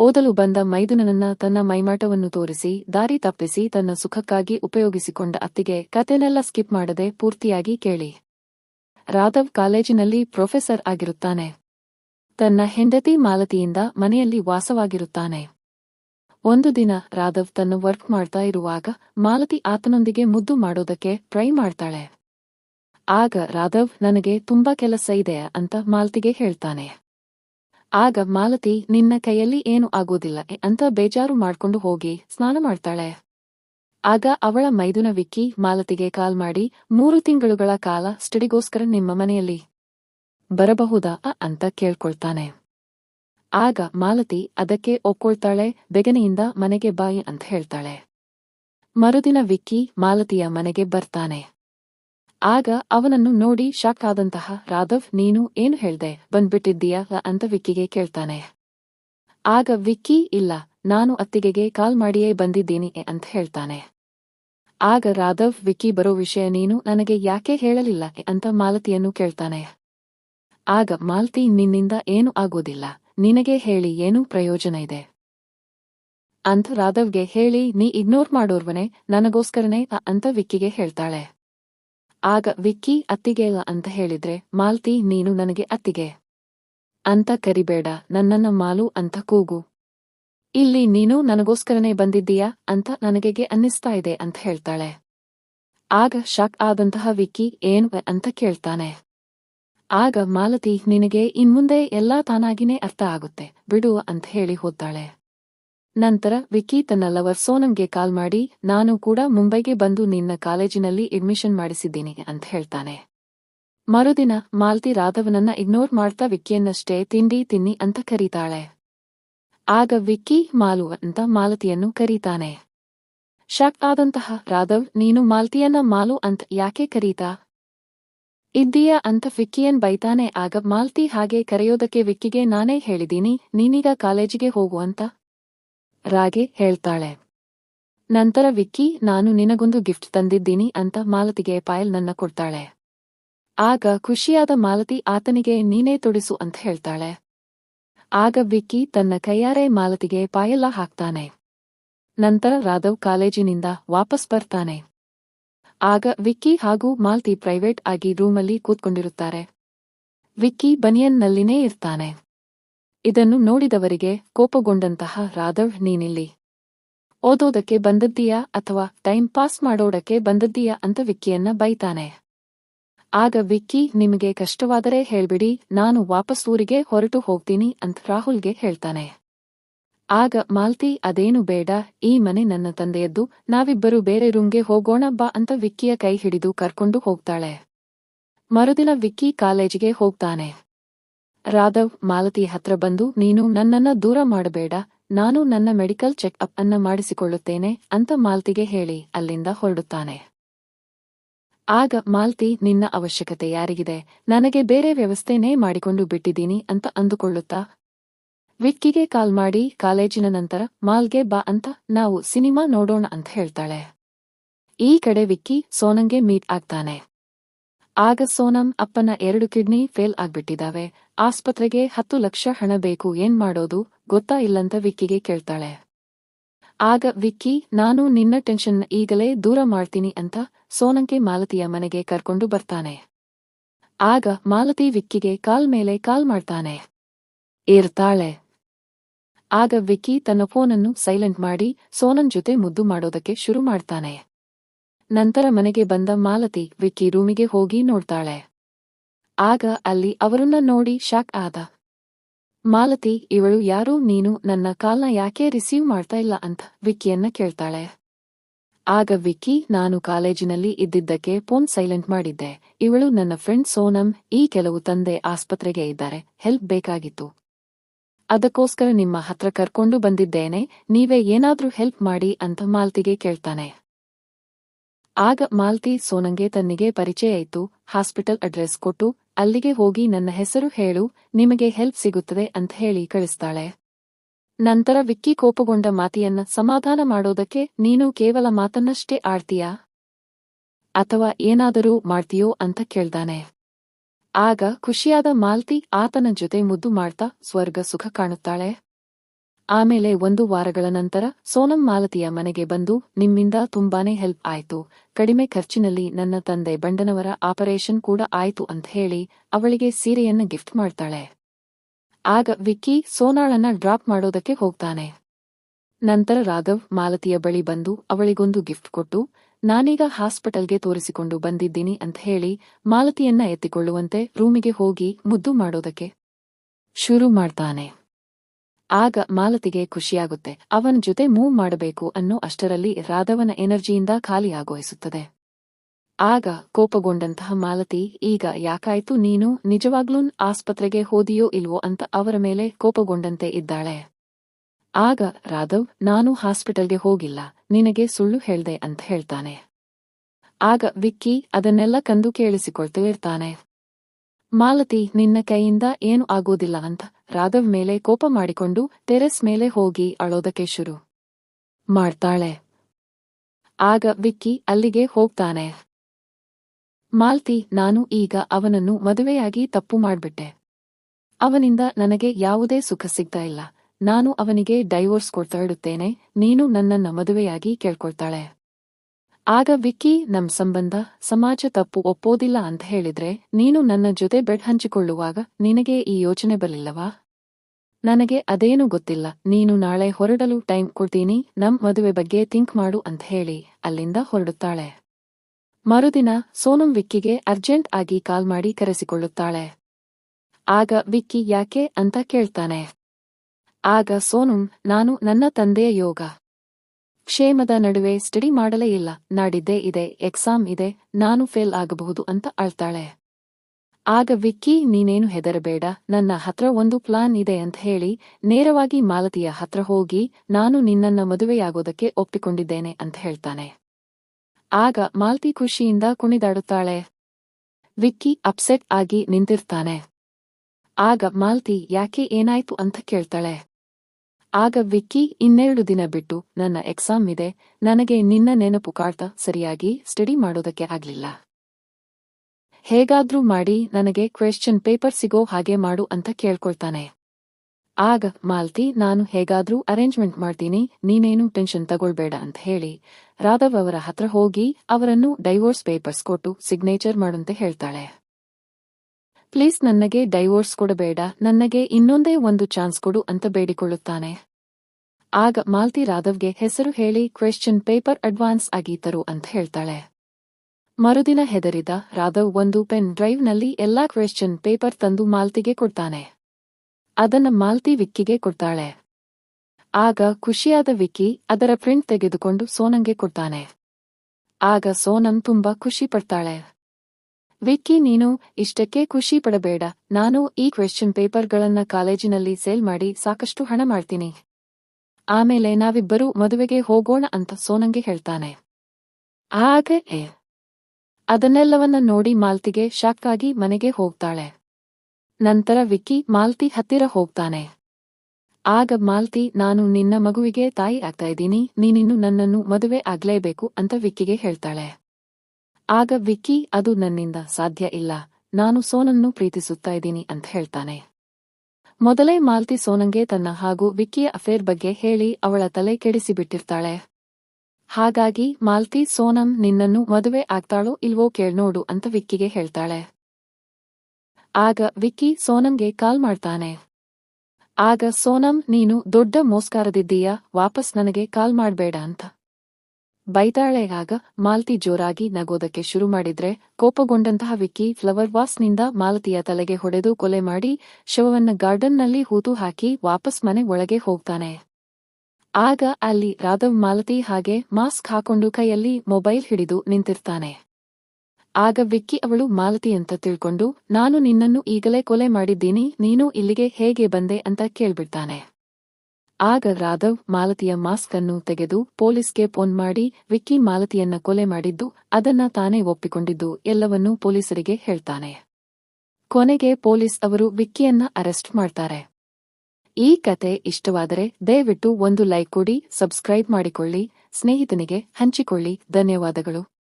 ಓದಲು ಬಂದ ಮೈದುನನನ್ನ ತನ್ನ ಮೈಮಾಟವನ್ನು ತೋರಿಸಿ, ದಾರಿ ತಪ್ಪಿಸಿ ತನ್ನ ಸುಖಕ್ಕಾಗಿ ಉಪಯೋಗಿಸಿಕೊಂಡ ಅತ್ತಿಗೆ ಕತೆನೆಲ್ಲ ಸ್ಕಿಪ್ ಮಾಡದೆ ಪೂರ್ತಿಯಾಗಿ ಕೇಳಿ. ರಾಧವ್ ಕಾಲೇಜಿನಲ್ಲಿ ಪ್ರೊಫೆಸರ್ ಆಗಿರುತ್ತಾನೆ. ತನ್ನ ಹೆಂಡತಿ ಮಾಲತಿಯಿಂದ ಮನೆಯಲ್ಲಿ ವಾಸವಾಗಿರುತ್ತಾನೆ. ಒಂದು ದಿನ ರಾಧವ್ ತನ್ನ ವರ್ಕ್ ಮಾಡ್ತಾ ಇರುವಾಗ ಮಾಲತಿ ಆತನೊಂದಿಗೆ ಮುದ್ದು ಮಾಡೋದಕ್ಕೆ ಟ್ರೈ ಮಾಡ್ತಾಳೆ. ಆಗ ರಾಧವ್, ನನಗೆ ತುಂಬಾ ಕೆಲಸ ಇದೆ ಅಂತ ಮಾಲತಿಗೆ ಹೇಳ್ತಾನೆ. ಆಗ ಮಾಲತಿ, ನಿನ್ನ ಕೈಯಲ್ಲಿ ಏನು ಆಗೋದಿಲ್ಲ ಅಂತ ಬೇಜಾರು ಮಾಡ್ಕೊಂಡು ಹೋಗಿ ಸ್ನಾನ ಮಾಡ್ತಾಳೆ. ಆಗ ಅವಳ ಮೈದುನ ವಿಕ್ಕಿ ಮಾಲತಿಗೆ ಕಾಲ್ ಮಾಡಿ, ಮೂರು ತಿಂಗಳುಗಳ ಕಾಲ ಸ್ಟಡಿಗೋಸ್ಕರ ನಿಮ್ಮ ಮನೆಯಲ್ಲಿ ಬರಬಹುದಾ ಅಂತ ಕೇಳ್ಕೊಳ್ತಾನೆ. ಆಗ ಮಾಲತಿ ಅದಕ್ಕೆ ಒಪ್ಕೊಳ್ತಾಳೆ, ಬೆಗನೆಯಿಂದ ಮನೆಗೆ ಬಾಯಿ ಅಂತ ಹೇಳ್ತಾಳೆ. ಮರುದಿನ ವಿಕ್ಕಿ ಮಾಲತಿಯ ಮನೆಗೆ ಬರ್ತಾನೆ. ಆಗ ಅವನನ್ನು ನೋಡಿ ಶಾಕ್ ಆದಂತಹ ರಾಧವ್, ನೀನು ಏನು ಹೇಳ್ದೆ? ಬಂದ್ಬಿಟ್ಟಿದ್ದೀಯಾ? ಅಂತ ವಿಕ್ಕಿಗೆ ಕೇಳ್ತಾನೆ. ಆಗ ವಿಕ್ಕಿ, ಇಲ್ಲ, ನಾನು ಅತ್ತಿಗೆಗೆ ಕಾಲ್ ಮಾಡಿಯೇ ಬಂದಿದ್ದೀನಿ ಅಂತ ಹೇಳ್ತಾನೆ. ಆಗ ರಾಧವ್, ವಿಕ್ಕಿ ಬರೋ ವಿಷಯ ನೀನು ನನಗೆ ಯಾಕೆ ಹೇಳಲಿಲ್ಲ ಅಂತ ಮಾಲತಿಯನ್ನು ಕೇಳ್ತಾನೆ. ಆಗ ಮಾಲತಿ, ನಿನ್ನಿಂದ ಏನು ಆಗೋದಿಲ್ಲ, ನಿನಗೆ ಹೇಳಿ ಏನೂ ಪ್ರಯೋಜನ ಇದೆ. ಅಂತ ರಾಧವ್ಗೆ ಹೇಳಿ, ನೀ ಇಗ್ನೋರ್ ಮಾಡೋರ್ವನೆ, ನನಗೋಸ್ಕರನೇ ಅಂತ ವಿಕ್ಕಿಗೆ ಹೇಳ್ತಾಳೆ. ಆಗ ವಿಕ್ಕಿ ಅತ್ತಿಗೆಯ ಅಂತ ಹೇಳಿದ್ರೆ, ಮಾಲ್ತಿ, ನೀನು ನನಗೆ ಅತ್ತಿಗೆ. ಅಂತ ಕರಿಬೇಡ, ನನ್ನನ್ನ ಮಾಲು ಅಂತ ಕೂಗು. ಇಲ್ಲಿ ನೀನು ನನಗೋಸ್ಕರನೇ ಬಂದಿದ್ದೀಯಾ ಅಂತ ನನಗೆಗೆ ಅನ್ನಿಸ್ತಾ ಇದೆ ಅಂತ ಹೇಳ್ತಾಳೆ. ಆಗ ಶಾಕ್ ಆದಂತಹ ವಿಕ್ಕಿ, ಏನು ಅಂತ ಕೇಳ್ತಾನೆ. ಆಗ ಮಾಲತಿ, ನಿನಗೆ ಇನ್ಮುಂದೆ ಎಲ್ಲಾ ತಾನಾಗಿನೇ ಅರ್ಥ ಆಗುತ್ತೆ, ಬಿಡು ಅಂತ ಹೇಳಿ ಹೋದ್ದಾಳೆ ನಂತರ ವಿಕ್ಕಿ ತನ್ನ ಲವರ್ ಸೋನಂಗೆ ಕಾಲ್ ಮಾಡಿ, ನಾನು ಕೂಡ ಮುಂಬೈಗೆ ಬಂದು ನಿನ್ನ ಕಾಲೇಜಿನಲ್ಲಿ ಅಡ್ಮಿಷನ್ ಮಾಡಿಸಿದ್ದೀನಿ ಅಂತ ಹೇಳ್ತಾನೆ. ಮರುದಿನ ಮಾಲ್ತಿ ರಾಧವನನ್ನ ಇಗ್ನೋರ್ ಮಾಡ್ತಾ ವಿಕ್ಕಿಯನ್ನಷ್ಟೇ ತಿಂಡಿ ತಿನ್ನಿ ಅಂತ ಕರೀತಾಳೆ. ಆಗ ವಿಕ್ಕಿ, ಮಾಲು ಅಂತ ಮಾಲತಿಯನ್ನು ಕರೀತಾನೆ. ಶಾಕ್ ಆದಂತಹ ರಾಧವ್ ನೀನು ಮಾಲ್ತಿಯನ್ನ ಮಾಲು ಅಂತ ಯಾಕೆ ಕರೀತಾ? ಇದ್ದೀಯ ಅಂತ ವಿಕ್ಕಿಯನ್ ಬೈತಾನೆ. ಆಗ ಮಾಲ್ತಿ ಹಾಗೆ ಕರೆಯೋದಕ್ಕೆ ವಿಕ್ಕಿಗೆ ನಾನೇ ಹೇಳಿದೀನಿ ನೀನೀಗ ಕಾಲೇಜಿಗೆ ಹೋಗು ಅಂತ. ರಾಗೆ ಹೇಳ್ತಾಳೆ. ನಂತರ ವಿಕ್ಕಿ, ನಾನು ನಿನಗೊಂದು ಗಿಫ್ಟ್ ತಂದಿದ್ದೀನಿ ಅಂತ ಮಾಲತಿಗೆ ಪಾಯಲ್ ನನ್ನ ಕೊಡ್ತಾಳೆ. ಆಗ ಖುಷಿಯಾದ ಮಾಲತಿ, ಆತನಿಗೆ ನೀನೇ ತೊಡಿಸು ಅಂತ ಹೇಳ್ತಾಳೆ. ಆಗ ವಿಕ್ಕಿ ತನ್ನ ಕೈಯಾರೆ ಮಾಲತಿಗೆ ಪಾಯಲ್ಲ ಹಾಕ್ತಾನೆ. ನಂತರ ರಾಧವ್ ಕಾಲೇಜಿನಿಂದ ವಾಪಸ್ ಬರ್ತಾನೆ. ಆಗ ವಿಕ್ಕಿ ಹಾಗೂ ಮಾಲ್ತಿ ಪ್ರೈವೇಟ್ ಆಗಿ ರೂಮಲ್ಲಿ ಕೂತ್ಕೊಂಡಿರುತ್ತಾರೆ. ವಿಕ್ಕಿ ಬನಿಯನ್ನಲ್ಲಿನೇ ಇರ್ತಾನೆ. ಇದನ್ನು ನೋಡಿದವರಿಗೆ ಕೋಪಗೊಂಡಂತಹ ರಾಧವ್, ನೀನಿಲ್ಲಿ. ಓದೋದಕ್ಕೆ ಬಂದದ್ದೀಯಾ ಅಥವಾ ಟೈಮ್ ಪಾಸ್ ಮಾಡೋಡಕ್ಕೆ ಬಂದದ್ದೀಯಾ ಅಂತ ವಿಕ್ಕಿಯನ್ನ ಬೈತಾನೆ. ಆಗ ವಿಕ್ಕಿ, ನಿಮಗೆ ಕಷ್ಟವಾದರೆ ಹೇಳ್ಬಿಡಿ, ನಾನು ವಾಪಸ್ ಊರಿಗೆ ಹೊರಟು ಹೋಗ್ತೀನಿ ಅಂತ ರಾಹುಲ್ಗೆ ಹೇಳ್ತಾನೆ. ಆಗ ಮಾಲ್ತಿ, ಅದೇನು ಬೇಡ, ಈ ಮನೆ ನನ್ನ ತಂದೆಯದ್ದು, ನಾವಿಬ್ಬರು ಬೇರೆ ರೂಮ್ಗೆ ಹೋಗೋಣ ಬಾ ಅಂತ ವಿಕ್ಕಿಯ ಕೈ ಹಿಡಿದು ಕರ್ಕೊಂಡು ಹೋಗ್ತಾಳೆ. ಮರುದಿನ ವಿಕ್ಕಿ ಕಾಲೇಜಿಗೆ ಹೋಗ್ತಾನೆ. ರಾಧವ್, ಮಾಲತಿ ಹತ್ರ ಬಂದು, ನೀನು ನನ್ನನ್ನ ದೂರ ಮಾಡಬೇಡ, ನಾನು ನನ್ನ ಮೆಡಿಕಲ್ ಚೆಕ್ ಅಪ್ ಅನ್ನ ಮಾಡಿಸಿಕೊಳ್ಳುತ್ತೇನೆ ಅಂತ ಮಾಲ್ತಿಗೆ ಹೇಳಿ, ಅಲ್ಲಿಂದ ಹೊರಡುತ್ತಾನೆ. ಆಗ ಮಾಲ್ತಿ, ನಿನ್ನ ಅವಶ್ಯಕತೆ ಯಾರಿಗಿದೆ? ನನಗೆ ಬೇರೆ ವ್ಯವಸ್ಥೆನೇ ಮಾಡಿಕೊಂಡು ಬಿಟ್ಟಿದ್ದೀನಿ ಅಂತ ಅಂದುಕೊಳ್ಳುತ್ತಾ? ವಿಕ್ಕಿಗೆ ಕಾಲ್ ಮಾಡಿ, ಕಾಲೇಜಿನ ನಂತರ, ಮಾಲ್ಗೆ ಬಾ ಅಂತ, ನಾವು ಸಿನಿಮಾ ನೋಡೋಣ ಅಂತ ಹೇಳ್ತಾಳೆ. ಈ ಕಡೆ ವಿಕ್ಕಿ, ಸೋನಂಗೆ ಮೀಟ್ ಆಗ್ತಾನೆ. ಆಗ ಸೋನಂ ಅಪ್ಪನ ಎರಡು ಕಿಡ್ನಿ ಫೇಲ್ ಆಗ್ಬಿಟ್ಟಿದಾವೆ ಆಸ್ಪತ್ರೆಗೆ ಹತ್ತು ಲಕ್ಷ ಹಣ ಬೇಕು, ಏನ್ ಮಾಡೋದು? ಗೊತ್ತಾ ಇಲ್ಲಂತ ವಿಕ್ಕಿಗೆ ಕೇಳ್ತಾಳೆ. ಆಗ ವಿಕ್ಕಿ, ನಾನು ನಿನ್ನ ಟೆನ್ಷನ್ ಈಗಲೇ ದೂರ ಮಾಡ್ತೀನಿ ಅಂತ ಸೋನಂಗೆ ಮಾಲತಿಯ ಮನೆಗೆ ಕರ್ಕೊಂಡು ಬರ್ತಾನೆ. ಆಗ ಮಾಲತಿ ವಿಕ್ಕಿಗೆ ಕಾಲ್ ಮೇಲೆ ಕಾಲ್ ಮಾಡ್ತಾನೆ. ಏರ್ತಾಳೆ. ಆಗ ವಿಕ್ಕಿ ತನ್ನ ಫೋನನ್ನು ಸೈಲೆಂಟ್ ಮಾಡಿ ಸೋನನ್ ಜೊತೆ ಮುದ್ದು ಮಾಡೋದಕ್ಕೆ ಶುರು ಮಾಡ್ತಾನೆ. ನಂತರ ಮನೆಗೆ ಬಂದ ಮಾಲತಿ ವಿಕ್ಕಿ ರೂಮಿಗೆ ಹೋಗಿ ನೋಡ್ತಾಳೆ. ಆಗ ಅಲ್ಲಿ ಅವರನ್ನ ನೋಡಿ ಶಾಕ್ ಆದ. ಮಾಲತಿ, ಇವಳು ಯಾರು? ನೀನು ನನ್ನ ಕಾಲ್ನ ಯಾಕೆ ರಿಸೀವ್ ಮಾಡ್ತಾ ಇಲ್ಲ? ಅಂತ ವಿಕ್ಕಿಯನ್ನ ಕೇಳ್ತಾಳೆ. ಆಗ ವಿಕ್ಕಿ, ನಾನು ಕಾಲೇಜಿನಲ್ಲಿ ಇದ್ದಿದ್ದಕ್ಕೆ ಫೋನ್ ಸೈಲೆಂಟ್ ಮಾಡಿದ್ದೆ. ಇವಳು ನನ್ನ ಫ್ರೆಂಡ್ ಸೋನಂ, ಈ ಕೆಲವು ತಂದೆ ಆಸ್ಪತ್ರೆಗೆ ಇದ್ದಾರೆ. ಹೆಲ್ಪ್ ಬೇಕಾಗಿತ್ತು. ಅದಕ್ಕೋಸ್ಕರ ನಿಮ್ಮ ಹತ್ರ ಕರ್ಕೊಂಡು ಬಂದಿದ್ದೇನೆ. ನೀವೇ ಏನಾದ್ರೂ ಹೆಲ್ಪ್ ಮಾಡಿ ಅಂತ ಮಾಲ್ತಿಗೆ ಕೇಳ್ತಾನೆ. ಆಗ ಮಾಲ್ತಿ ಸೋನಂಗೆ ತನ್ನಿಗೆ ಪರಿಚಯ ಇತ್ತು. ಹಾಸ್ಪಿಟಲ್ ಅಡ್ರೆಸ್ ಕೊಟ್ಟು, ಅಲ್ಲಿಗೆ ಹೋಗಿ ನನ್ನ ಹೆಸರು ಹೇಳು, ನಿಮಗೆ ಹೆಲ್ಪ್ ಸಿಗುತ್ತದೆ ಅಂತ ಹೇಳಿ ಕಳಿಸ್ತಾಳೆ. ನಂತರ ವಿಕ್ಕಿ ಕೋಪಗೊಂಡ ಮಾತಿಯನ್ನ ಸಮಾಧಾನ ಮಾಡೋದಕ್ಕೆ ನೀನು ಕೇವಲ ಮಾತನ್ನಷ್ಟೇ ಆಡ್ತೀಯಾ? ಅಥವಾ ಏನಾದರೂ ಮಾಡ್ತೀಯೋ ಅಂತ ಕೇಳ್ದಾನೆ. ಆಗ ಖುಷಿಯಾದ ಮಾಲ್ತಿ ಆತನ ಜೊತೆ ಮುದ್ದು ಮಾಡ್ತಾ ಸ್ವರ್ಗ ಸುಖ ಕಾಣುತ್ತಾಳೆ. ಆಮೇಲೆ ಒಂದು ವಾರಗಳ ನಂತರ ಸೋನಂ ಮಾಲತಿಯ ಮನೆಗೆ ಬಂದು ನಿಮ್ಮಿಂದ ತುಂಬಾನೇ ಹೆಲ್ಪ್ ಆಯ್ತು. ಕಡಿಮೆ ಖರ್ಚಿನಲ್ಲಿ ನನ್ನ ತಂದೆ ಬಂಡನವರ ಆಪರೇಷನ್ ಕೂಡ ಆಯ್ತು ಅಂತ ಹೇಳಿ ಅವಳಿಗೆ ಸೀರೆಯನ್ನ ಗಿಫ್ಟ್ ಮಾಡ್ತಾಳೆ. ಆಗ ವಿಕ್ಕಿ ಸೋನಾಳನ್ನ ಡ್ರಾಪ್ ಮಾಡೋದಕ್ಕೆ ಹೋಗ್ತಾನೆ. ನಂತರ ರಾಘವ್ ಮಾಲತಿಯ ಬಳಿ ಬಂದು ಅವಳಿಗೊಂದು ಗಿಫ್ಟ್ ಕೊಟ್ಟು, ನಾನೀಗ ಹಾಸ್ಪಿಟಲ್ಗೆ ತೋರಿಸಿಕೊಂಡು ಬಂದಿದ್ದೀನಿ ಅಂತ ಹೇಳಿ ಮಾಲತಿಯನ್ನ ಎತ್ತಿಕೊಳ್ಳುವಂತೆ ರೂಮಿಗೆ ಹೋಗಿ ಮುದ್ದು ಮಾಡೋದಕ್ಕೆ ಶುರು ಮಾಡ್ತಾನೆ. ಆಗ ಮಾಲತಿಗೆ ಖುಷಿಯಾಗುತ್ತೆ, ಅವನ ಜೊತೆ ಮೂವ್ ಮಾಡಬೇಕು ಅನ್ನೋ ಅಷ್ಟರಲ್ಲಿ ರಾಧವನ ಎನರ್ಜಿಯಿಂದ ಖಾಲಿಯಾಗೋಯಿಸುತ್ತದೆ ಆಗ ಕೋಪಗೊಂಡಂತಹ ಮಾಲತಿ, ಈಗ ಯಾಕಾಯ್ತು ನೀನು ನಿಜವಾಗ್ಲೂ ಆಸ್ಪತ್ರೆಗೆ ಹೋದಿಯೋ ಇಲ್ವೋ ಅಂತ ಅವರ ಮೇಲೆ ಕೋಪಗೊಂಡಂತೆ ಇದ್ದಾಳೆ. ಆಗ ರಾಧವ್, ನಾನು ಹಾಸ್ಪಿಟಲ್ಗೆ ಹೋಗಿಲ್ಲ, ನಿನಗೆ ಸುಳ್ಳು ಹೇಳ್ದೆ ಅಂತ ಹೇಳ್ತಾನೆ. ಆಗ ವಿಕ್ಕಿ ಅದನ್ನೆಲ್ಲ ಕಂದು ಕೇಳಿಸಿಕೊಳ್ತಾ ಇರ್ತಾನೆ. ಮಾಲತಿ, ನಿನ್ನ ಕೈಯಿಂದ ಏನು ಆಗೋದಿಲ್ಲ ಅಂತ ರಾಘವ್ ಮೇಲೆ ಕೋಪ ಮಾಡಿಕೊಂಡು ಟೆರೆಸ್ ಮೇಲೆ ಹೋಗಿ ಅಳೋದಕ್ಕೆ ಶುರು. ಮಾಡ್ತಾಳೆ. ಆಗ ವಿಕ್ಕಿ ಅಲ್ಲಿಗೆ ಹೋಗ್ತಾನೆ. ಮಾಲ್ತಿ, ನಾನು ಈಗ ಅವನನ್ನು ಮದುವೆಯಾಗಿ ತಪ್ಪು ಮಾಡ್ಬಿಟ್ಟೆ. ಅವನಿಂದ ನನಗೆ ಯಾವುದೇ ಸುಖ ಸಿಗ್ತಾ ಇಲ್ಲ. ನಾನು ಅವನಿಗೆ ಡೈವೋರ್ಸ್ ಕೊಡ್ತಾ ಇಡುತ್ತೇನೆ. ನೀನು ನನ್ನನ್ನ ಮದುವೆಯಾಗಿ ಕೇಳ್ಕೊಳ್ತಾಳೆ. ಆಗ ವಿಕ್ಕಿ, ನಮ್ ಸಂಬಂಧ, ಸಮಾಜ ತಪ್ಪು ಒಪ್ಪೋದಿಲ್ಲ ಅಂತ ಹೇಳಿದ್ರೆ, ನೀನು ನನ್ನ ಜೊತೆ ಬೆಡ್ ಹಂಚಿಕೊಳ್ಳುವಾಗ ನಿನಗೆ ಈ ಯೋಚನೆ ಬರಲಿಲ್ಲವಾ? ನನಗೆ ಅದೇನು ಗೊತ್ತಿಲ್ಲ, ನೀನು ನಾಳೆ ಹೊರಡಲು ಟೈಮ್ ಕೊಡ್ತೀನಿ, ನಮ್ ಮದುವೆ ಬಗ್ಗೆ ಥಿಂಕ್ ಮಾಡು ಅಂತ ಹೇಳಿ, ಅಲ್ಲಿಂದ ಹೊರಡುತ್ತಾಳೆ. ಮರುದಿನ ಸೋನಂ ವಿಕ್ಕಿಗೆ ಅರ್ಜೆಂಟ್ ಆಗಿ ಕಾಲ್ ಮಾಡಿ ಕರೆಸಿಕೊಳ್ಳುತ್ತಾಳೆ. ಆಗ ವಿಕ್ಕಿ, ಯಾಕೆ? ಅಂತ ಕೇಳ್ತಾನೆ. ಆಗ ಸೋನಂ, ನಾನು ನನ್ನ ತಂದೆಯ ಯೋಗ. ಕ್ಷೇಮದ ನಡುವೆ ಸ್ಟಡಿ ಮಾಡಲೇ ಇಲ್ಲ. ನಾಡಿದ್ದೇ ಇದೆ, ಎಕ್ಸಾಮ್ ಇದೆ, ನಾನು ಫೇಲ್ ಆಗಬಹುದು ಅಂತ ಅಳ್ತಾಳೆ. ಆಗ ವಿಕ್ಕಿ, ನೀನೇನು ಹೆದರಬೇಡ, ನನ್ನ ಹತ್ರ ಒಂದು ಪ್ಲಾನ್ ಇದೆ ಅಂತ ಹೇಳಿ, ನೇರವಾಗಿ ಮಾಲತಿಯ ಹತ್ರ ಹೋಗಿ, ನಾನು ನಿನ್ನನ್ನ ಮದುವೆಯಾಗೋದಕ್ಕೆ ಒಪ್ಪಿಕೊಂಡಿದ್ದೇನೆ ಅಂತ ಹೇಳ್ತಾನೆ. ಆಗ ಮಾಲತಿ ಖುಷಿಯಿಂದ ಕುಣಿದಾಡುತ್ತಾಳೆ. ವಿಕ್ಕಿ ಅಪ್ಸೆಟ್ ಆಗಿ ನಿಂತಿರ್ತಾನೆ. ಆಗ ಮಾಲ್ತಿ, ಯಾಕೆ ಏನಾಯ್ತು ಅಂತ ಕೇಳ್ತಾಳೆ. ಆಗ ವಿಕ್ಕಿ ಇನ್ನೆರಡು ದಿನ ಬಿಟ್ಟು, ನನ್ನ ಎಕ್ಸಾಮ್ ಇದೆ, ನನಗೆ ನಿನ್ನ ನೆನಪು ಕಾಡ್ತಾ ಸರಿಯಾಗಿ ಸ್ಟಡಿ ಮಾಡೋದಕ್ಕೆ ಆಗ್ಲಿಲ್ಲ. ಹೇಗಾದ್ರೂ ಮಾಡಿ, ನನಗೆ ಕ್ವೆಶ್ಚನ್ ಪೇಪರ್ ಸಿಗೋ ಹಾಗೆ ಮಾಡು ಅಂತ ಕೇಳ್ಕೊಳ್ತಾನೆ. ಆಗ, ಮಾಲ್ತಿ, ನಾನು ಹೇಗಾದ್ರೂ ಅರೇಂಜ್ಮೆಂಟ್ ಮಾಡ್ತೀನಿ, ನೀನೇನು ಟೆನ್ಷನ್ ತಗೊಳ್ಬೇಡ ಅಂತ ಹೇಳಿ, ರಾಧವ್ ಅವರ ಹತ್ರ ಹೋಗಿ ಅವರನ್ನು ಡೈವೋರ್ಸ್ ಪೇಪರ್ಸ್ ಕೊಟ್ಟು ಸಿಗ್ನೇಚರ್ ಮಾಡುವಂತೆ ಹೇಳ್ತಾಳೆ. ಪ್ಲೀಸ್ ನನಗೆ ಡೈವೋರ್ಸ್ ಕೊಡಬೇಡ ನನಗೆ ಇನ್ನೊಂದೇ ಒಂದು ಚಾನ್ಸ್ ಕೊಡು ಅಂತ ಬೇಡಿಕೊಳ್ಳುತ್ತಾನೆ. ಆಗ ಮಾಲ್ತಿ ರಾಧವ್ಗೆ ಹೆಸರು ಹೇಳಿ ಕ್ವೆಶ್ಚನ್ ಪೇಪರ್ ಅಡ್ವಾನ್ಸ್ ಆಗೀತರು ಅಂತ ಹೇಳ್ತಾಳೆ. ಮರುದಿನ ಹೆದರಿದ ರಾಧವ್ ಒಂದು ಪೆನ್ ಡ್ರೈವ್ನಲ್ಲಿ ಎಲ್ಲಾ ಕ್ವೆಶ್ಚನ್ ಪೇಪರ್ ತಂದು ಮಾಲ್ತಿಗೆ ಕೊಡ್ತಾನೆ. ಅದನ್ನ ಮಾಲ್ತಿ ವಿಕ್ಕಿಗೆ ಕೊಡ್ತಾಳೆ. ಆಗ ಖುಷಿಯಾದ ವಿಕ್ಕಿ ಅದರ ಪ್ರಿಂಟ್ ತೆಗೆದುಕೊಂಡು ಸೋನಂಗೆ ಕೊಡ್ತಾನೆ. ಆಗ ಸೋನಂ ತುಂಬಾ ಖುಷಿ ಪಡ್ತಾಳೆ. ವಿಕ್ಕಿ, ನೀನು ಇಷ್ಟಕ್ಕೆ ಖುಷಿ ಪಡಬೇಡ. ನಾನು ಈ ಕ್ವೆಶ್ಚನ್ ಪೇಪರ್ಗಳನ್ನ ಕಾಲೇಜಿನಲ್ಲಿ ಸೇಲ್ ಮಾಡಿ ಸಾಕಷ್ಟು ಹಣ ಮಾಡ್ತೀನಿ. ಆಮೇಲೆ ನಾವಿಬ್ಬರೂ ಮದುವೆಗೆ ಹೋಗೋಣ ಅಂತ ಸೋನಂಗೆ ಹೇಳ್ತಾನೆ. ಆಗ ಅದನ್ನೆಲ್ಲವನ್ನ ನೋಡಿ ಮಾಲ್ತಿಗೆ ಶಾಕ್ ಆಗಿ ಮನೆಗೆ ಹೋಗ್ತಾಳೆ. ನಂತರ ವಿಕ್ಕಿ ಮಾಲ್ತಿ ಹತ್ತಿರ ಹೋಗ್ತಾನೆ. ಆಗ ಮಾಲ್ತಿ, ನಾನು ನಿನ್ನ ಮಗುವಿಗೆ ತಾಯಿ ಆಗ್ತಾ ಇದ್ದೀನಿ, ನೀನಿನ್ನು ನನ್ನನ್ನು ಮದುವೆ ಆಗ್ಲೇಬೇಕು ಅಂತ ವಿಕ್ಕಿಗೆ ಹೇಳ್ತಾಳೆ. ಆಗ ವಿಕ್ಕಿ, ಅದು ನನ್ನಿಂದ ಸಾಧ್ಯ ಇಲ್ಲ. ನಾನು ಸೋನನ್ನು ಪ್ರೀತಿಸುತ್ತಾ ಇದ್ದೀನಿ ಅಂತ ಹೇಳ್ತಾನೆ. ಮೊದಲೇ ಮಾಲ್ತಿ ಸೋನಂಗೆ ತನ್ನ ಹಾಗೂ ವಿಕ್ಕಿಯ ಅಫೇರ್ ಬಗ್ಗೆ ಹೇಳಿ ಅವಳ ತಲೆ ಕೆಡಿಸಿಬಿಟ್ಟಿರ್ತಾಳೆ. ಹಾಗಾಗಿ ಮಾಲ್ತಿ ಸೋನಂ ನಿನ್ನನ್ನು ಮದುವೆ ಆಗ್ತಾಳೋ ಇಲ್ವೋ ಕೇಳ್ನೋಡು ಅಂತ ವಿಕ್ಕಿಗೆ ಹೇಳ್ತಾಳೆ. ಆಗ ವಿಕ್ಕಿ ಸೋನಂಗೆ ಕಾಲ್ ಮಾಡ್ತಾನೆ. ಆಗ ಸೋನಂ, ನೀನು ದೊಡ್ಡ ಮೋಸ್ಕಾರದಿದ್ದೀಯಾ, ವಾಪಸ್ ನನಗೆ ಕಾಲ್ ಮಾಡ್ಬೇಡ ಅಂತ. ಬೈತಾಳೆಯಾಗ ಮಾಲತಿ ಜೋರಾಗಿ ನಗೋದಕ್ಕೆ ಶುರು ಮಾಡಿದ್ರೆ ಕೋಪಗೊಂಡಂತಹ ವಿಕ್ಕಿ ಫ್ಲವರ್ ವಾಸ್ನಿಂದ ಮಾಲತಿಯ ತಲೆಗೆ ಹೊಡೆದು ಕೊಲೆ ಮಾಡಿ ಶವವನ್ನ ಗಾರ್ಡನ್ನಲ್ಲಿ ಹೂತು ಹಾಕಿ ವಾಪಸ್ ಮನೆ ಒಳಗೆ ಹೋಗ್ತಾನೆ. ಆಗ ಅಲ್ಲಿ ರಾಧವ್ ಮಾಲತಿ ಹಾಗೆ ಮಾಸ್ಕ್ ಹಾಕೊಂಡು ಕೈಯಲ್ಲಿ ಮೊಬೈಲ್ ಹಿಡಿದು ನಿಂತಿರ್ತಾನೆ. ಆಗ ವಿಕ್ಕಿ ಅವಳು ಮಾಲತಿ ಅಂತ ತಿಳ್ಕೊಂಡು, ನಾನು ನಿನ್ನನ್ನು ಈಗಲೇ ಕೊಲೆ ಮಾಡಿದ್ದೀನಿ, ನೀನು ಇಲ್ಲಿಗೆ ಹೇಗೆ ಬಂದೆ? ಅಂತ ಕೇಳ್ಬಿಡ್ತಾನೆ. ಆಗ ರಾಧವ್ ಮಾಲತಿಯ ಮಾಸ್ಕ್ ಅನ್ನು ತೆಗೆದು ಪೊಲೀಸ್ಗೆ ಫೋನ್ ಮಾಡಿ ವಿಕ್ಕಿ ಮಾಲತಿಯನ್ನ ಕೊಲೆ ಮಾಡಿದ್ದು, ಅದನ್ನ ತಾನೇ ಒಪ್ಪಿಕೊಂಡಿದ್ದು ಎಲ್ಲವನ್ನೂ ಪೊಲೀಸರಿಗೆ ಹೇಳ್ತಾನೆ. ಕೊನೆಗೆ ಪೊಲೀಸ್ ಅವರು ವಿಕ್ಕಿಯನ್ನ ಅರೆಸ್ಟ್ ಮಾಡ್ತಾರೆ. ಈ ಕತೆ ಇಷ್ಟವಾದರೆ ದಯವಿಟ್ಟು ಒಂದು ಲೈಕ್ ಕೊಡಿ, ಸಬ್ಸ್ಕ್ರೈಬ್ ಮಾಡಿಕೊಳ್ಳಿ, ಸ್ನೇಹಿತನಿಗೆ ಹಂಚಿಕೊಳ್ಳಿ, ಧನ್ಯವಾದಗಳು.